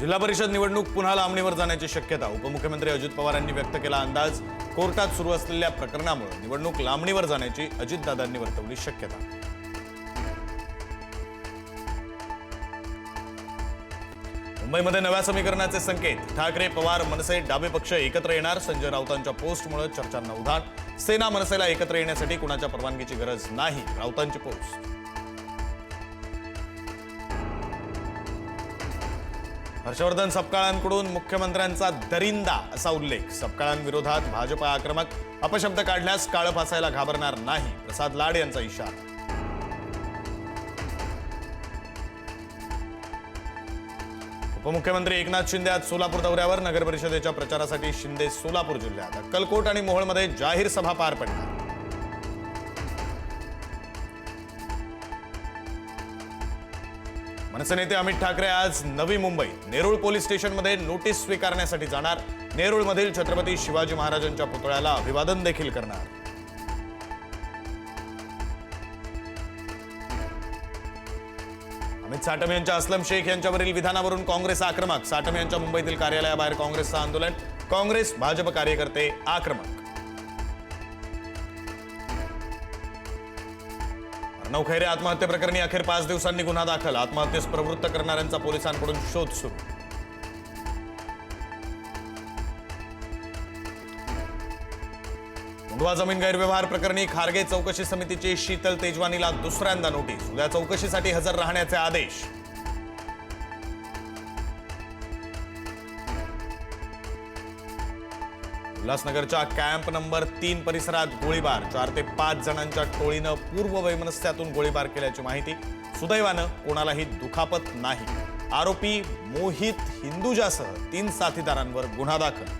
जिल्हा परिषद निवडणूक पुन्हा लांबणीवर जाण्याची शक्यता उपमुख्यमंत्री अजित पवार यांनी व्यक्त केला अंदाज. कोर्टात सुरू असलेल्या प्रकरणामुळे निवडणूक लांबणीवर जाण्याची अजितदादांनी वर्तवली शक्यता. मुंबईमध्ये नव्या समीकरणाचे संकेत. ठाकरे पवार मनसे डावे पक्ष एकत्र येणार. संजय राऊतांच्या पोस्टमुळे चर्चांना उधाण. सेना मनसेला एकत्र येण्यासाठी कुणाच्या परवानगीची गरज नाही. राऊतांची पोस्ट. हर्षवर्धन सपकाळांकडून मुख्यमंत्र्यांचा दरिंदा असा उल्लेख. सपकाळांविरोधात भाजपा आक्रमक अपशब्द काढल्यास काळं फासायला घाबरणार नाही प्रसाद लाड यांचा इशारा. उपमुख्यमंत्री एकनाथ शिंदे आज सोलापूर दौऱ्यावर नगर परिषदेच्या प्रचारासाठी शिंदे सोलापूर जिल्ह्यात. अक्कलकोट आणि मोहोळमध्ये जाहीर सभा पार पडणार मनसे नेते अमित ठाकरे आज नवी मुंबई नेरूळ पोलीस स्टेशनमध्ये नोटीस स्वीकारण्यासाठी जाणार. नेरूळमधील छत्रपती शिवाजी महाराजांच्या पुतळ्याला अभिवादन देखील करणार. अमित साटम यांच्या असलम शेख यांच्यावरील विधानावरून काँग्रेस आक्रमक साटम यांच्या मुंबईतील कार्यालयाबाहेर काँग्रेसचं आंदोलन. काँग्रेस भाजप कार्यकर्ते आक्रमक. नवखैरे खैरे आत्महत्येप्रकरणी अखेर पाच दिवसांनी गुन्हा दाखल. आत्महत्येस प्रवृत्त करणाऱ्यांचा पोलिसांकडून शोध सुरू. मुंडवा जमीन गैरव्यवहार प्रकरणी खारगे चौकशी समितीची शीतल तेजवानीला दुसऱ्यांदा नोटीस. उद्या चौकशीसाठी हजर राहण्याचे आदेश. उल्हासनगरच्या कॅम्प नंबर तीन परिसरात गोळीबार. चार ते पाच जणांच्या टोळीनं पूर्व वैमनस्यातून गोळीबार केल्याची माहिती सुदैवानं कोणालाही दुखापत नाही. आरोपी मोहित हिंदुजासह तीन साथीदारांवर गुन्हा दाखल.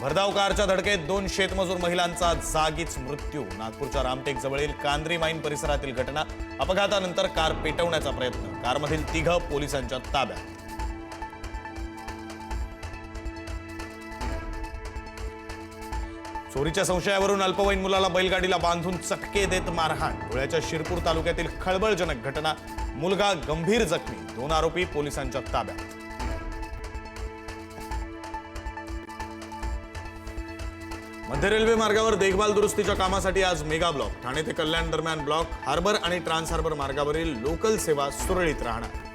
भरधाव कारच्या धडकेत दोन शेतमजूर महिलांचा जागीच मृत्यू. नागपूरच्या रामटेक जवळील कांद्री माईन परिसरातील घटना अपघातानंतर कार पेटवण्याचा प्रयत्न. कारमधील तिघ पोलिसांच्या ताब्यात. चोरीच्या संशयावरून अल्पवयीन मुलाला बैलगाडीला बांधून चटके देत मारहाण. धुळ्याच्या शिरपूर तालुक्यातील खळबळजनक घटना. मुलगा गंभीर जखमी. दोन आरोपी पोलिसांच्या ताब्यात. मध्य रेल्वे मार्गावर देखभाल दुरुस्तीच्या कामासाठी आज मेगा ब्लॉक. ठाणे ते कल्याण दरम्यान ब्लॉक हार्बर आणि ट्रान्स हार्बर मार्गावरील लोकल सेवा सुरळीत राहणार.